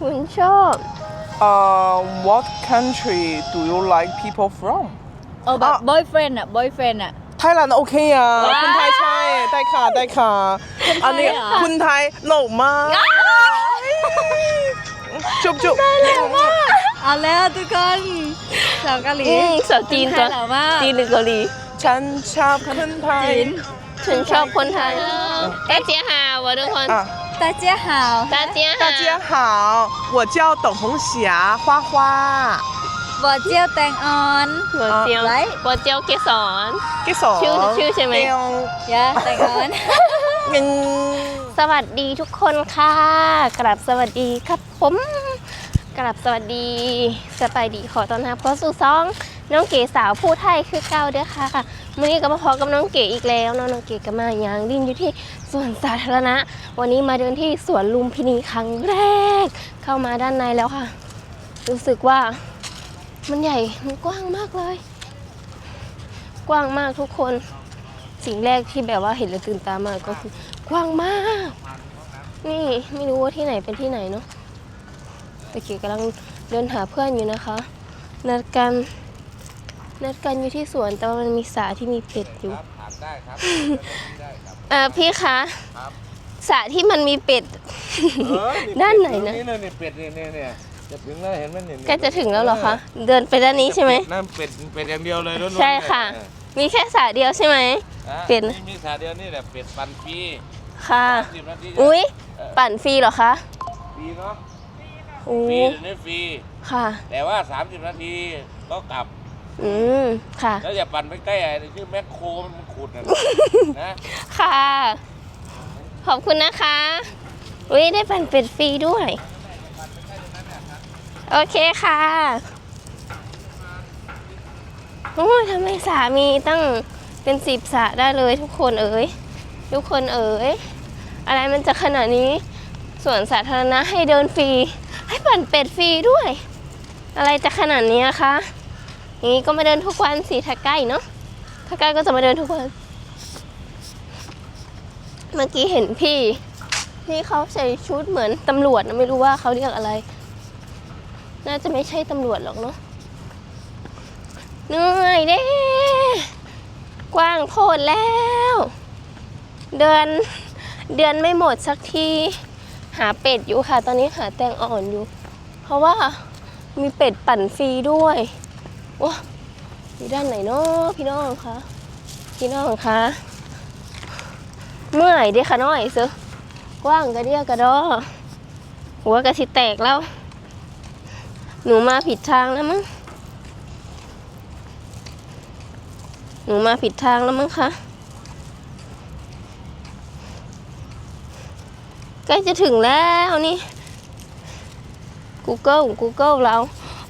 คุณชอบ uh, what country do you like people from เออแบบ boyfriend อะ boyfriend อะ ไทยแลนด์โอเคอะคุณไทยใช่ได้ค่ะได้ค่ะ อันนี้คุณไทยหล่อมากจุบจุบ เอาแล้วทุกคนชาวเกาหลีชาวจีนจีนหรือเกาหลีฉันชอบคนไทย ฉันชอบคนไทย เอ๊ะเจียาวะทุกคน 大家好，大家好，大家好，我叫董红霞，花花。我叫แตงออน我叫จีไร我叫จียวเกสรเกสรชื่อชื่อใช่ไหมยะแตงออนหนสวัสดีทุกคนค่ะกลับสวัสดีครับผมกลับสวัสดีสบายดีขอต้อนรับเข้าสู่ซอง น้องเก๋สาวผู้ไทยคือเก่าเด้อค่ะมื่อนี้ก็มาพอกับน้องเก๋อีกแล้วน้องเก๋ก็มาอย่างดินอยู่ที่สวนสาธารณะ วันนี้มาเดินที่สวนลุมพินีครั้งแรก เข้ามาด้านในแล้วค่ะ รู้สึกว่ามันใหญ่มันกว้างมากเลย กว้างมากทุกคน สิ่งแรกที่แบบว่าเห็นแล้วตื่นตามากก็คือกว้างมาก นี่ไม่รู้ว่าที่ไหนเป็นที่ไหนเนาะต่เก๋กำลังเดินหาเพื่อนอยู่นะคะนัดกัน นัดกันอยู่ที่สวนแต่ว่ามันมีสระที่มีเป็ดอยู่เออพี่คะสระที่มันมีเป็ดด้านไหนนะ นี่เลยนี่เป็ดนี่เนี่ยเนี่ยจะถึงแล้วเห็นไหมเนี่ยใกล้จะถึงแล้วเหรอคะ เดินไปด้านนี้ใช่ไหม นั่นเป็ดเป็ดอย่างเดียวเลยล้วนๆใช่ค่ะเลยมีแค่สระเดียวใช่ไหมอะเป็ด นี่มีสาเดียวนี่แหละเป็ดปันฟรีค่ะ สิบนาทีอุ้ยปั่นฟรีเหรอคะฟรีเนาะอู้ฟรีเดี๋ยวนี้ฟรี ค่ะ แต่ว่า 30 นาทีก็กลับ อืมค่ะ แล้วอย่าปั่นไปใกล้ไอ้ชื่อแมคโครมันขุดนะนะค่ะ ขอบคุณนะคะอุ้ยได้ปั่นเป็ดฟรีด้วย โอเคค่ะโอ้ยทำไมสามีตั้งเป็นสิบสระได้เลยทุกคนเอ๋ยทุกคนเอ๋ยอะไรมันจะขนาดนี้ส่วนสาธารณะให้เดินฟรี ให้ปั่นเป็ดฟรีด้วย อะไรจะขนาดนี้อะคะ อย่างนี้ก็มาเดินทุกวันสิถ้าใกล้เนาะถ้าใกล้ก็จะมาเดินทุกวัน เมื่อกี้เห็นพี่พี่เขาใส่ชุดเหมือนตำรวจนะไม่รู้ว่าเขาเรียกอะไร น่าจะไม่ใช่ตำรวจหรอกเนาะเหนื่อยเด้กว้างโพดแล้ว เดือนเดือนไม่หมดสักที หาเป็ดอยู่ค่ะ ตอนนี้หาแตงอ่อนอยู่ เพราะว่ามีเป็ดปั่นฟรีด้วย ว้าอยู่ด้านไหนเนาะพี่น้องคะพี่น้องคะเมื่อยเด้ค่ะน้อยเสือว้างกระเดียกระดอหัวกระสิแตกแล้ว หนูมาผิดทางแล้วมั้งหนูมาผิดทางแล้วมั้งคะใกล้จะถึงแล้วนี่ Google Google เรา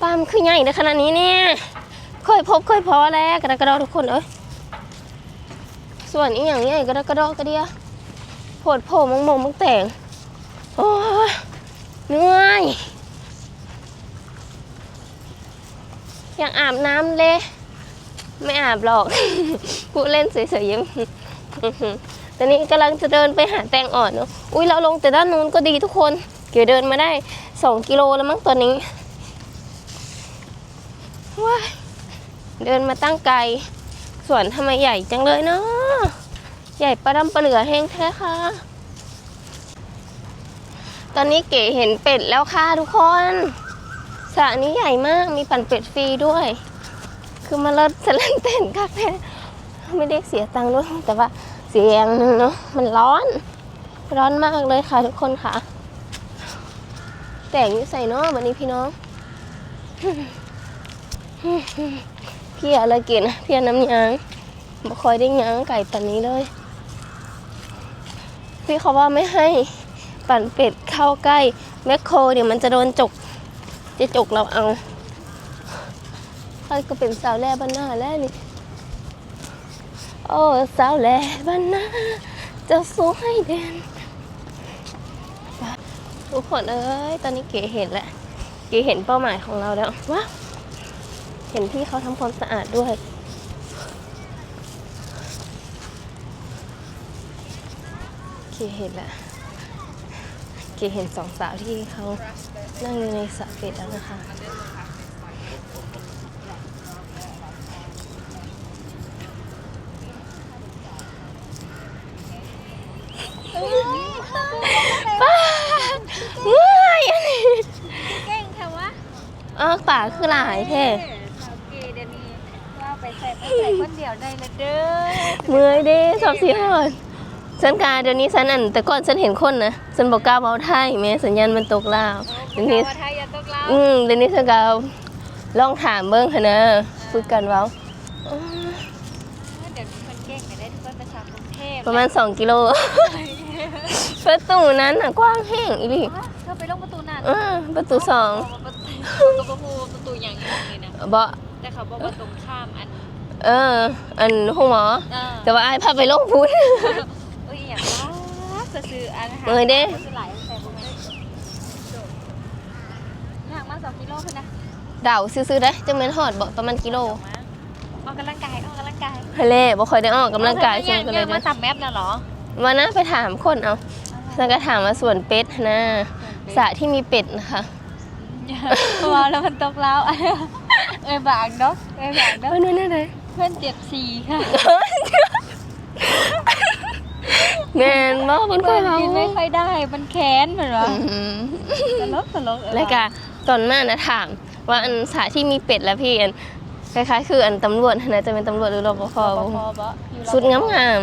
ปามนคือใหญ่ในขนาดนี้เนี่ยเคยพบเคยพอแล้วกระดกระดอทุกคนเอ้ยส่วนอีกอย่างนี้กระดกระดอกระเดียโผดโผมมงมงมังแต่งโอ้ยเหนื่อยอยากอาบน้ำเลยไม่อาบหรอกพูดเล่นเฉยๆยังตอนนี้กำลังจะเดินไปหาแตงอ่อนเนอะอุ้ยเราลงแต่ด้านนู้นก็ดีทุกคน เกี่ยวเดินมาได้สองกิโลแล้วมั้งตอนนี้ ว้ายเดินมาตั้งไกลสวนทำไมใหญ่จังเลยเนาะใหญ่ประดำประเหลือแห้งแท้ค่ะ ตอนนี้เก๋เห็นเป็ดแล้วค่ะทุกคนสระนี้ใหญ่มากมีปั่นเป็ดฟรีด้วย คือมาเลิศสลนเต้นค่ะแท้ไม่ได้เสียตังค์ด้วย แต่ว่าเสียงนึงเนาะมันร้อน ร้อนมากเลยค่ะทุกคนค่ะ แต่งอยู่ใส่เนาะวันนี้พี่น้อง พี่อะไรกินพี่น้ำยางบ่คอยได้ยางไก่ปันนี้เลย พี่เขาว่าไม่ให้ปั่นเป็ดเข้าใกล้แมคโครเดี๋ยวมันจะโดนจก จะจกเราเอาใครก็เป็นสาวแล่บ้านหน้าแล้วนี่ โอ้สาวแล่บ้านหน้าจะสวยเด่นทุกคนเอ้ย ตอนนี้เก๋เห็นแล้วเก๋เห็นเป้าหมายของเราแล้วว้าว เห็นพี่เขาทำความสะอาดด้วยเก๋เห็นแล้วเเกเห็นสองสาวที่เขานั่งอยู่ในสระเป็ดแล้วนะคะป้าเมื่อยอันนี้เก่งแค่วะเออป่าคือหลายแท้ คนเดียวได้ละเด้อเมื่อยเด้ชอบสีหอดฉันกาเดี๋ยวนี้ฉันอันแต่ก่อนฉันเห็นคนนะฉันบอกกล้าเบาไทยแม่สัญญาณมันตกลาวเดี๋ยวนี้ว่าไทยอย่าตกแล้วอืมเดี๋ยวนี้ฉันก็ลองถามเบิ้งค่ะนะฝึกกันเว้าอืมเดี๋ยวนี้คนเก่งไปได้ทุกคนไปสาวกรุงเทพประมาณ 2 กิโลประตูนั้นน่ะกว้างแห้งอีหลีเธอไปลงประตูนั่นอ่าประตูสองประตูประตูประตูอย่างนี้เลยนะบ่แต่เขาบอกว่าตรงข้ามอัน เออ อันห้องหมอ เออแต่ว่าไอ้ายพาไปลงพุ้นเอ้ยอย่างว่าจะซื้ออันหาเอ้ยเด้ ซื้อหลายแต่บ่แม่นห่างมาสองกิโลขึ้นนะเดาซื้อๆได้จังแม่นฮอดบ่ประมาณกิโลออกกำลังกายออกกำลังกายทะเลบ่ค่อยได้ออกกำลังกายจังก็เลยมาเด้อทำแมปน่ะเหรอมานะไปถามคนเอาแล้วก็ถามว่าส่วนเป็ดนะสระที่มีเป็ดนะคะกลัวแล้วมันตกแล้วเอ้ยบางเนาะเอ้ยบางเนาะ เอ้ยนั่นนั่นเลย เพื่อนเจ็บสี่ค่ะแม่นบ่เพิ่นเคยเว้ากินไม่ค่อยได้ มันแค้นเหมือนวะอืมตลกตลกเออแล้วก็ตอนมานะถามว่าอันสระที่มีเป็ดแล้วพี่อันคล้ายๆ คืออันตำรวจนะจะเป็นตำรวจหรือรปภปพบอยู่สุดงามอืม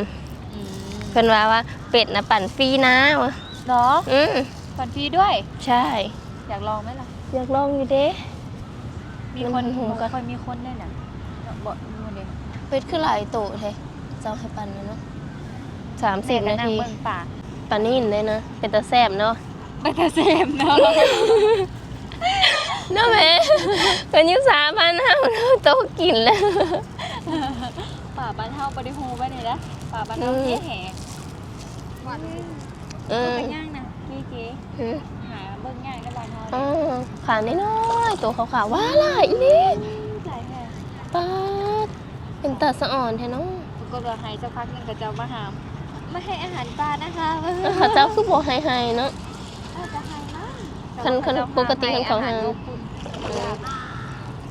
ๆเพิ่นว่าว่าเป็ดนะปั่นฟรีนะวะเนาะอืมฝันฟรีด้วย ใช่ อยากลองไหมล่ะ อยากลองอยู่เด้มีคนมันหุงก่อนคนมีคนด้วยน่ะบอกดู เด็กเป็ดคือหลายโตแท้เจ้าให้ปั่นนะเนาะสามสิบนาทีเบิ่งป่าปานนี้เลยนะเป็นตาแซ่บเนาะไปกระเซมเนาะเนาะแม่เป็นยุคสามพันห้าโตะกินแล้วป่าบ้านเฮาบ่ได้ฮู้ไว้นี่นะป่าบ้านเฮาอืมเท่แห่เออเป็นย่างนะเก๋อืมๆหาเบิ่งง่ายในบ้านเฮาอ๋อขาน้อยๆตัวขาวๆว้าล่ะอีนี่ หลายแห่ ป้าด เป็นตาสะอ่อนแท้เนาะปรากฏว่าให้สักพักหนึงก็จะมาหามมาให้อาหารปลานะคะข้าเจ้าคือบ่ให้ให้เนาะอาจจะให้มั้งคันคันปกติคันเขาหาให้อาหารนกคุณ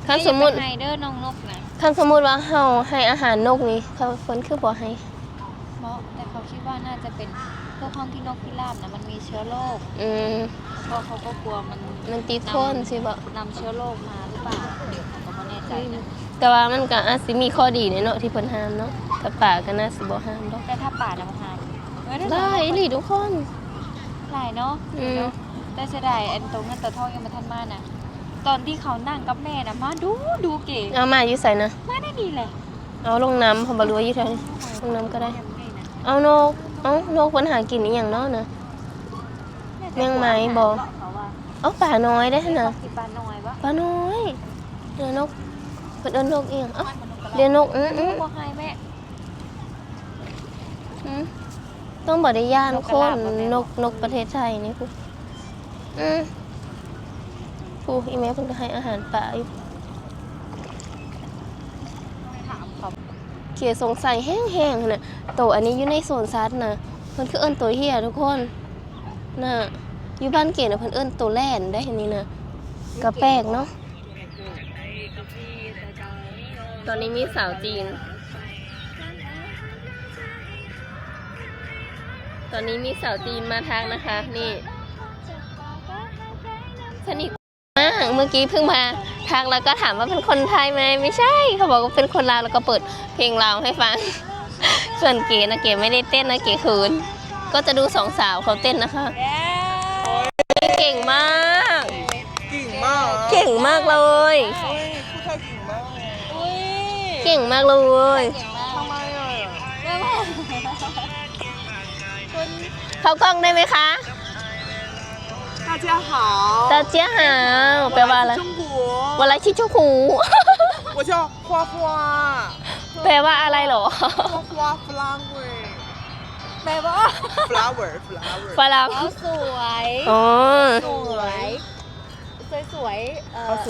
คันสมมุติอย่าไปให้เด้อน้องนกนะคันสมมุติว่าเฮาให้อาหารนกนี่เขาเพิ่นคือบ่ให้เพราะแต่เขาคิดว่าน่าจะเป็นพวกห้องที่นกพิราบนะมันมีเชื้อโรคอืมเพราะเขาก็กลัวมันมันติดคนสิบ่นำเชื้อโรคมาหรือเปล่าเขาก็ไม่แน่ใจนะ แต่ว่ามันก็อาจสิมีข้อดีในเนาะที่เพิ่นห้ามเนาะถ้าป่าก็น่าสิบ่ห้ามดอกแต่ถ้าป่าดำหามเอ้ยได้อีหลีทุกคน หลายเนาะอืม แต่เสียดายอันตรงนั้นตัวทองยังมาทันมาน่ะตอนที่เขานั่งกับแม่น่ะมาดูดูเก๋เอามาอยู่ใส่นะ มาได้ดีเลยเอาลงน้ำผมบ่รู้ว่าอยู่แถวนี้ลงน้ำก็ได้ เอานก เอานกเพิ่นหากินอีหยังเนาะนะแมงไหมบอกเขาว่าเอาป่าน้อยได้หั่นน่ะสิปลาน้อยปะป่าน้อยเดี๋ยวนก เพิ่นเอิ้นนกอีหยังเอ้าเดี๋ยวนกอื้ออื้อบอกให้แม่อืมต้องบ่ได้ย่านนกคกระลานบบ่แม่นนกนกประเทศไทยนี่คืออืมผู้อีแม่เพิ่นก็ให้อาหารป่าอยู่ถามเขาเขียสงสัยแห้งๆน่ะโตอันนี้อยู่ในโซนซัดน่ะเพิ่นคือเอิ้นตัวเฮียทุกคนน่ะอยู่บ้านเกดน่ะเพิ่นเอิ้นตัวแล่นได้อันนี้น่ะก็แปลกเนาะ ตอนนี้มีสาวจีน ตอนนี้มีสาวจีนมาทักนะคะ นี่สนิทมาก เมื่อกี้เพิ่งมาทักแล้วก็ถามว่าเป็นคนไทยไหมไม่ใช่ เขาบอกว่าเป็นคนลาวแล้วก็เปิดเพลงลาวให้ฟัง ส่วนเก๋นะเก๋ไม่ได้เต้นนะเก๋คืน ก็จะดูสองสาวเขาเต้นนะคะ เก่งมากกิ่งมาก เก่งมากเลยเฮ้ยผู้ชายกิ่งมากเลย อุ้ย เก่งมากเลย เก่งมาก ทำไมอ่ะ เขากล้องได้ไหมคะ 大家好 ตาเจียหาวแปลว่าอะไร 中国 วันไรชิชูคู 我叫花花 แปลว่าอะไรเหรอ 花花 flower แปลว่า flower flower ฝรั่ง อ๋อสวย อ๋อ สวยสวยสวยเอ่อ 啊，水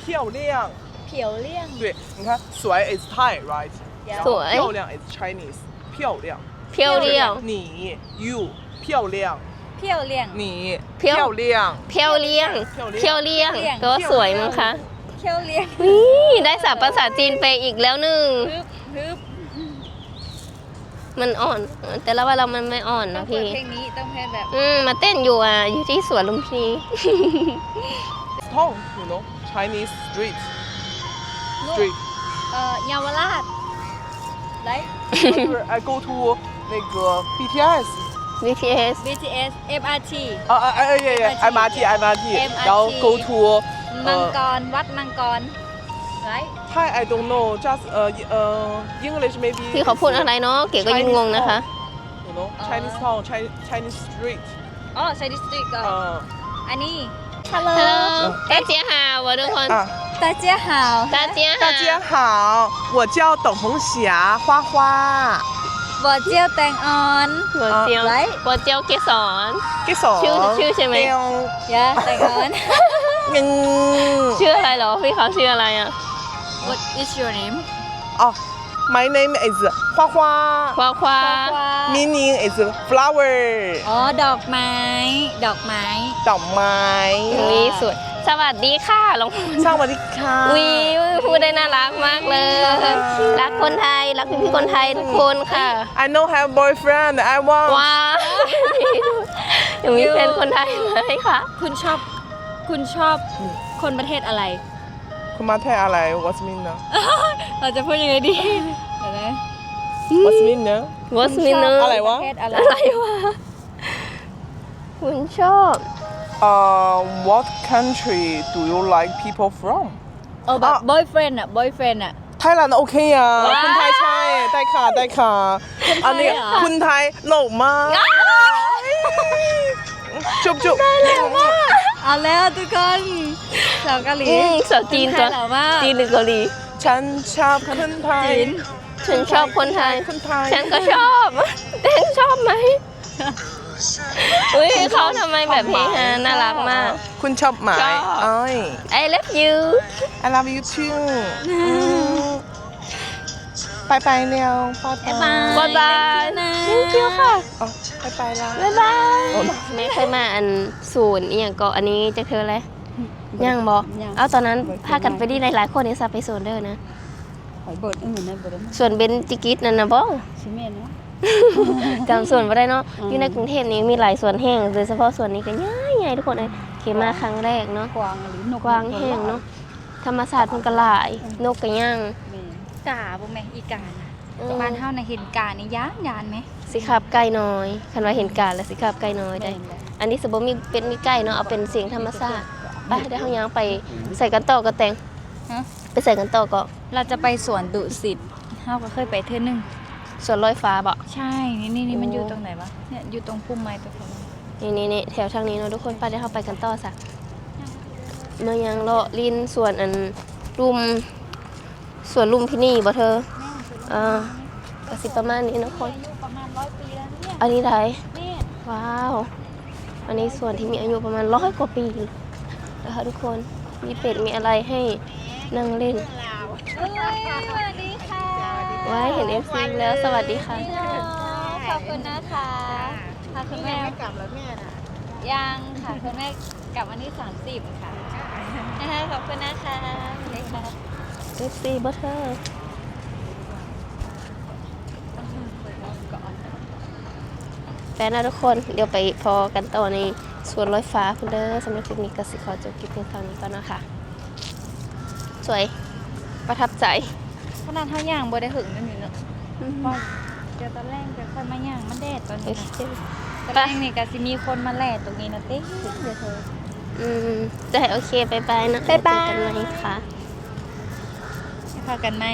漂亮， เผียวเลี่ยง 对，你看水 is Thai right，然后水漂亮 is Chinese，漂亮， เพียวเดียว 你 you 漂亮， เที่ยวเลี่ยง 你漂漂亮，เพียวเลี้ยง เพียวเลี้ยง เพี้ยวเลี่ยง ก็สวยมั้งคะ เที่ยวเลี่ยง นี่ได้สับภาษาจีนไปอีกแล้วหนึ่ง ฮึบฮึบ มันอ่อน แต่ละว่าเรามันไม่อ่อน ต้อ นะ งเปิด พี่ เพลงนี้ต้องเพลงแบบ อืมมาเต้นอยู่อ่ะ อยู่ที่สวนลุมพินี Town you know Chinese street street เอ่อเยาวราชไร I go to 那个 BTS BTS BTS MRT 啊啊哎呀呀 MRT MRT，然后 go to มังก 呃 รวัดมังกรไร Thai I don't know just 呃呃 English maybe ที่เขาพูดอะไรเนาะ เก๋ก็ยิ่งงงนะคะ you know Chinese town Chinese Chinese street อ๋อใช่ดิสตริกก็ 呃 อันนี้ Hello ฮัลโหล大家好我ทุกคน 啊。大家好大家好大家好，我叫董红霞花花。我叫แตงออน หัวเจียว ไร หัวเจียวเกสร 给手。ชื่อชื่อใช่ไหม ยะแตงออน 嗯。 ชื่ออะไรเหรอ พี่เขาชื่ออะไรอ่ะ What is your name 哦 ，My name is 花花。ควาควา Meaning is flower อ๋อ ดอกไม้ ดอกไม้ดอกไม้นี่สวยสวัสดีค่ะลองพูดสวัสดีค่ะ วิวพูดได้น่ารักมากเลย รักคนไทย รักพี่ๆคนไทยทุกคนค่ะ I know have boyfriend I want ว้าวยังมีแฟนคนไทยไหมคะ คุณชอบ คุณชอบคนประเทศอะไรคุณ มาไทยอะไร What's mean นะเราจะพูดยังไงดีเดี๋ยวนะ What's mean นะ What's m e คุณช n บอะไรวะประเทศอะไรอะไรวะคุณชอบ Uh What country do you like people from เออแบบ boyfriend อะ boyfriend อะ ไทยแลนด์โอเคอะว้าวคุณไทยใช่ได้ค่ะได้ค่ะอันนี้เหรอ คุณไทยหล่อมากจุบจุบเอาแล้วทุกคน สาวเกาหลีอืมสาวจีนคตัวไทยเหรอว่า จีนหรือเกาหลี ฉันชอบคนไทย จีน ฉันชอบคนไทย คนไทย ฉันก็ชอบเต้นชอบไหมอุ้ยเขาทำไมแบบเฮฮาน่ารักมาก คุณชอบไหมชอบ เอ้ย I love you I love you too อืมไปไปเร็วไปไปบ๊ายบายบ๊ายบายนะ thank you ค่ะอ๋อไปไปแล้ว บ๊ายบาย ไม่เคยมาอันศูนย์อีหยังก็อันนี้จะเธออะไร ยังบอกยัง เอาตอนนั้นพากันไปดีหลายๆคนนี่ซาไปศูนย์เด้อนะหอยบดอื่นนะบดส่วนเบนจิกิตนั่นนะบ้องชิเมนนะจำส่วนไม่ได้เนาะ อืม อยู่ในกรุงเทพนี่มีหลายส่วนแห้งโดยเฉพาะส่วนนี้ก็ง่ายใหญ่ทุกคนเลยเคมาครั้งแรกเนาะ กวางหรือนกกวางแห้งเนาะ ธรรมศาสตร์มันก็หลาย นกก็ย่างกาบ่แม่อีกาน่ะบ้านเฮาในะเห็นกานี่ยานยานไหมสิขับไก่น้อย คันว่าเห็นการแล้วสิขับไก่น้อยได้ อันนี้สมมติมีเป็นมีไก่เนาะเอาเป็นเสียงธรรมชาติไปได้เฮายังไปใส่กันต่อก็แต่งฮะไปใส่กันต่อก็เราจะไปสวนดุสิตเฮาก็เคยไปเทื่อนึงส่วนลอยฟ้าบ่ ใช่นี่นี่นี่มันโอ้อยู่ตรงไหนวะเนี่ยอยู่ตรงพุ่มไม้ตัวนี้นี่นี่นี่แถวทางนี้เนาะทุกคนไปได้เฮาไปกันต่อซะเมื่อยังเลาะลินส่วนอันรุมส่วนลุมพินีบ่เธออ่าก็สิประมาณนี้เนาะคนอายุประมาณร้อยปีแล้วเนี่ยอันนี้ไดนี่ว้าว อันนี้ส่วนที่มีอายุประมาณร้อยกว่าปีนะคะทุกคนมีเป็ดมีอะไรให้นั่งเล่นเอ้ยสวัสดีค่ะไว้เห็นเอฟซีแล้วสวัสดีค่ะ ขอบคุณนะคะค่ะคุณแม่กลับแล้วแม่น่ะยังค่ะคุณแม่กลับวันที่สามสิบค่ะนะคะขอบคุณนะคะสวัสดีค่ะเอฟซีบัตเตอร์ แฟนนะทุกคน เดี๋ยวไปพอกันต่อในสวนลอยฟ้าคุณเด้อสำหรับคลิปนี้ก็สิขอจบคลิปเพียงเท่านี้ก่อนนะคะ สวย ประทับใจขนาดเท่าย่างบ่ได้หึงนั่นอยู่เนอะว่าเดี๋ยวตอนแรกจะค่อยมาย่างมันแดดตอนโอนี้เคนะตอนแรกนี่ก็สิมีคนมาแหล่ตรงนี้นะเต้เดี๋ยวเธออืมได้โอเคบายบายนะบ๊ายบายเจอกันใหม่ค่ะให้พากันไหม